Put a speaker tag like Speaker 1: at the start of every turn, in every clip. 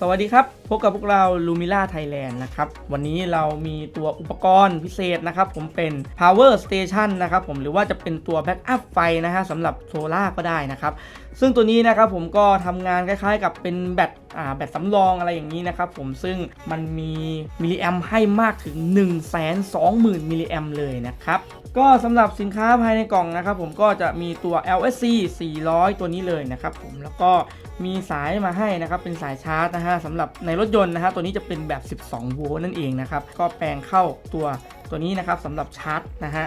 Speaker 1: สวัสดีครับ พบกับพวกเรา Lumila Thailand นะครับ วันนี้เรามีตัวอุปกรณ์พิเศษนะครับ ผมเป็น Power Station นะครับผมหรือว่าจะเป็นตัว Backup ไฟนะฮะสำหรับโซล่าก็ได้นะครับ ซึ่งตัวนี้นะครับผมก็ทำงานคล้ายๆ กับเป็นแบต แบตสำรองอะไรอย่างนี้นะครับผมซึ่งมันมีมิลลิแอมให้มากถึง 1 2 0 0 0 0มิลลิแอมเลยนะครับก็สำหรับสินค้าภายในกล่องนะครับผมก็จะมีตัว LSC 400 ตัวนี้เลยนะครับผมแล้วก็มีสายมาให้นะครับเป็นสายชาร์จนะฮะสำหรับในรถยนต์นะฮะตัวนี้จะเป็นแบบ 12 โวลต์นั่นเองนะครับก็แปลงเข้าตัวตัวนี้นะครับสำหรับชาร์จนะฮะ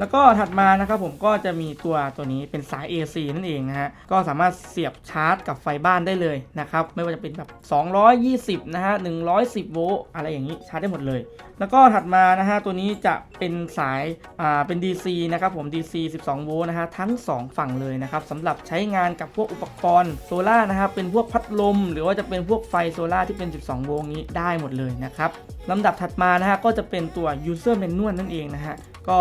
Speaker 1: แล้วก็ถัดมานะครับผมก็จะมีตัวตัวนี้เป็นสาย AC นั่นเองนะฮะก็สามารถเสียบชาร์จกับไฟบ้านได้เลยนะครับไม่ว่าจะเป็นแบบ 220 นะฮะ 110 โวลต์อะไรอย่างนี้ชาร์จได้หมดเลย แล้วก็ถัดมานะฮะตัวนี้จะเป็นสายอ่าเป็น DC นะครับผม DC 12 โวลต์นะฮะทั้ง 2 ฝั่งเลยนะครับสำหรับใช้งานกับพวกอุปกรณ์โซล่านะครับเป็นพวกพัดลม หรือว่าจะเป็นพวกไฟโซล่าที่เป็น 12 โวลต์นี้ได้หมดเลยนะครับลำดับถัดมานะฮะก็จะเป็นตัว user manual นั่นเองนะฮะก็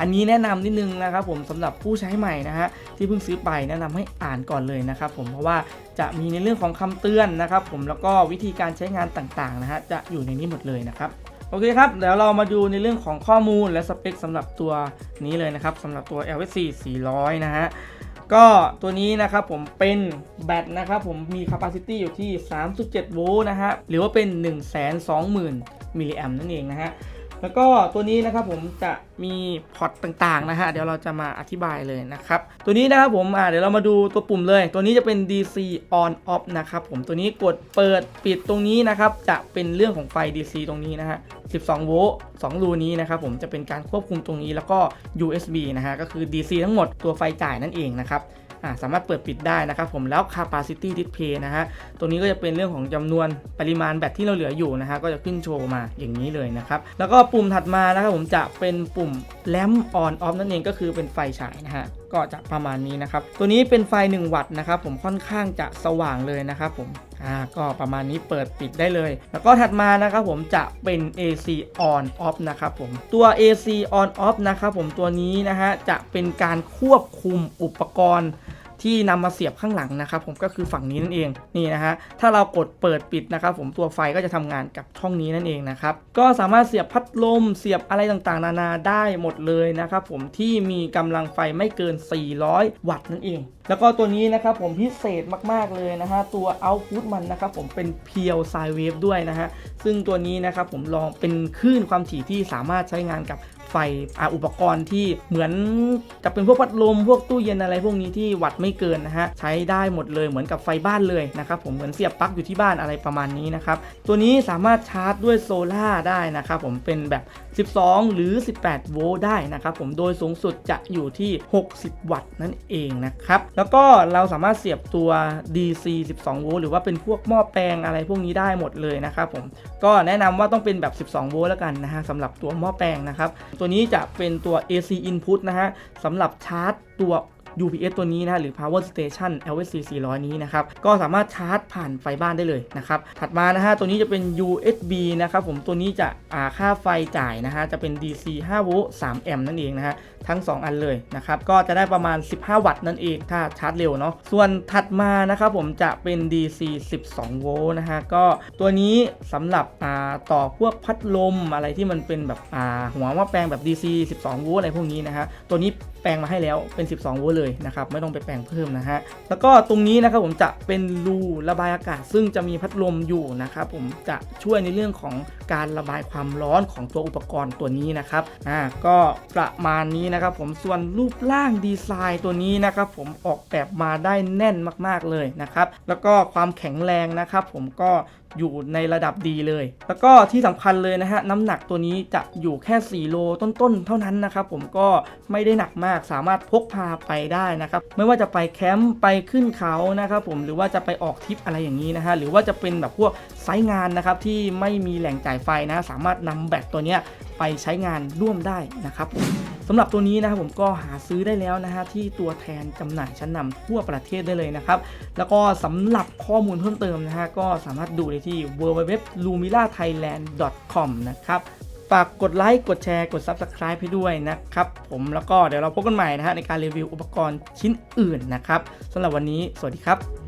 Speaker 1: อันนี้แนะนำนิดนึงนะครับผมสำหรับผู้ใช้ใหม่นะฮะที่เพิ่งซื้อไปแนะนำให้อ่านก่อนเลยนะครับผมเพราะว่าจะมีในเรื่องของคำเตือนนะครับผมแล้วก็วิธีการใช้งานต่างๆนะฮะจะอยู่ในนี้หมดเลยนะครับโอเคครับเดี๋ยวเรามาดูในเรื่องของข้อมูลและสเปคสำหรับตัวนี้เลยนะครับสำหรับตัว LSC 400 นะฮะก็ตัวนี้นะครับผมเป็นแบตนะครับผมมี capacity อยู่ที่ 3.7 โวลต์นะฮะหรือว่าเป็น 120,000 มิลลิแอมนั่นเองนะฮะ แล้วก็ตัวนี้นะครับผมจะมีพอร์ตต่างๆนะฮะเดี๋ยวเราจะมาอธิบายเลยนะครับ ตัวนี้นะครับผมอ่าเดี๋ยวเรามาดูตัวปุ่มเลย ตัวนี้จะเป็น DC on off นะครับผมตัวนี้กดเปิดปิดตรงนี้นะครับ จะเป็นเรื่องของไฟ DC ตรงนี้นะฮะ 12 โวลต์ 2 รูนี้นะครับผมจะเป็นการควบคุมตรงนี้แล้วก็ USB นะฮะก็คือ DC ทั้งหมดตัวไฟจ่ายนั่นเองนะครับ สามารถเปิดปิดได้นะครับผมแล้ว capacity display นะฮะตัวนี้ก็จะเป็นเรื่องของจำนวนปริมาณแบตที่เราเหลืออยู่นะฮะก็จะขึ้นโชว์มาอย่างนี้เลยนะครับแล้วก็ปุ่มถัดมานะครับผมจะเป็นปุ่ม lamp on off นั่นเองก็คือเป็นไฟฉายนะฮะก็จะประมาณนี้นะครับตัวนี้เป็นไฟ 1 วัตต์นะครับผมค่อนข้างจะสว่างเลยนะครับผม อ่าก็ประมาณนี้เปิดปิดได้เลย แล้วก็ถัดมานะครับผมจะเป็น AC on off นะครับผมตัว AC on off นะครับผมตัวนี้นะฮะจะเป็นการควบคุมอุปกรณ์ ที่นำมาเสียบข้างหลังนะครับผมก็คือฝั่งนี้นั่นเองนี่นะฮะถ้าเรากดเปิดปิดนะครับผมตัวไฟก็จะทำงานกับช่องนี้นั่นเองนะครับก็สามารถเสียบพัดลมเสียบอะไรต่างๆ นานาได้หมดเลยนะครับผมที่มีกำลังไฟไม่เกิน 400 วัตต์นั่นเอง แล้วก็ตัวนี้นะครับผมพิเศษมากๆเลยนะฮะตัว output มันนะครับผมเป็นเพียวไซเวฟด้วยนะฮะซึ่งตัวนี้นะครับผมลองเป็นคลื่นความถี่ที่สามารถใช้งานกับไฟอ,อุปกรณ์ที่เหมือนจะเป็นพวกพัดลมพวกตู้เย็นอะไรพวกนี้ที่วัดไม่เกินนะฮะใช้ได้หมดเลยเหมือนกับไฟบ้านเลยนะครับผมเหมือนเสียบปลั๊กอยู่ที่บ้านอะไรประมาณนี้นะครับตัวนี้สามารถชาร์จด้วยโซล่าได้นะครับผมเป็นแบบ 12 หรือ 18 โวลต์ได้นะครับผมโดยสูงสุดจะอยู่ที่ 60 วัตต์นั่นเองนะครับแล้วก็เราสามารถเสียบตัว DC 12 โวลต์หรือว่าเป็นพวกหม้อแปลงอะไรพวกนี้ได้หมดเลยนะครับผมก็แนะนำว่าต้องเป็นแบบ 12 โวลต์แล้วกันนะฮะสำหรับตัวหม้อแปลงนะครับตัวนี้จะเป็นตัว AC input นะฮะสำหรับชาร์จตัว UPS ตัวนี้นะฮะหรือ Power Station LSC 400 นี้นะครับก็สามารถชาร์จผ่านไฟบ้านได้เลยนะครับถัดมานะฮะตัวนี้จะเป็น USB นะครับผมตัวนี้จะอ่าค่าไฟจ่ายนะฮะจะเป็น DC 5โวลต์3แอมป์นั่นเองนะฮะทั้ง 2 อันเลยนะครับก็จะได้ประมาณ 15 วัตต์นั่นเองถ้าชาร์จเร็วเนาะส่วนถัดมานะครับผมจะเป็น DC 12โวลต์นะฮะก็ตัวนี้สำหรับอ่าต่อพวกพัดลมอะไรที่มันเป็นแบบอ่าหัวหม้อแปลงแบบ DC 12โวลต์อะไรพวกนี้นะฮะตัวนี้แปลงมาให้แล้วเป็น 12โวลต์เลยนะครับไม่ต้องไปแปลงเพิ่มนะฮะแล้วก็ตรงนี้นะครับผมจะเป็นรูระบายอากาศ ซึ่งจะมีพัดลมอยู่นะครับผมจะช่วยในเรื่องของการระบายความร้อนของตัวอุปกรณ์ตัวนี้นะครับอ่าก็ประมาณนี้นะครับผมส่วนรูปร่างดีไซน์ตัวนี้นะครับผมออกแบบมาได้แน่นมาก ๆเลยนะครับแล้วก็ความแข็งแรงนะครับผมก็ อยู่ในระดับดีเลย แล้วก็ที่สำคัญเลยนะฮะน้ำหนักตัวนี้จะอยู่แค่4โลต้นๆ เท่านั้นนะครับผมก็ไม่ได้หนักมากสามารถพกพาไปได้นะครับไม่ว่าจะไปแคมป์ไปขึ้นเขานะครับผมหรือว่าจะไปออกทริปอะไรอย่างนี้นะฮะหรือว่าจะเป็นแบบพวกไซต์งานนะครับที่ไม่มีแหล่งจ่ายไฟนะ สามารถนำแบตตัวเนี้ยไปใช้งานร่วมได้นะครับผม สำหรับตัวนี้นะครับผมก็หาซื้อได้แล้วนะฮะที่ตัวแทนจำหน่ายชั้นนำทั่วประเทศได้เลยนะครับ แล้วก็สำหรับข้อมูลเพิ่มเติมนะฮะก็สามารถดูได้ที่ www.lumilathailand.com นะครับฝากกดไลค์กดแชร์กด Subscribe ให้ด้วยนะครับ ผมแล้วก็เดี๋ยวเราพบกันใหม่นะฮะในการรีวิวอุปกรณ์ชิ้นอื่นนะครับสำหรับวันนี้ สวัสดีครับ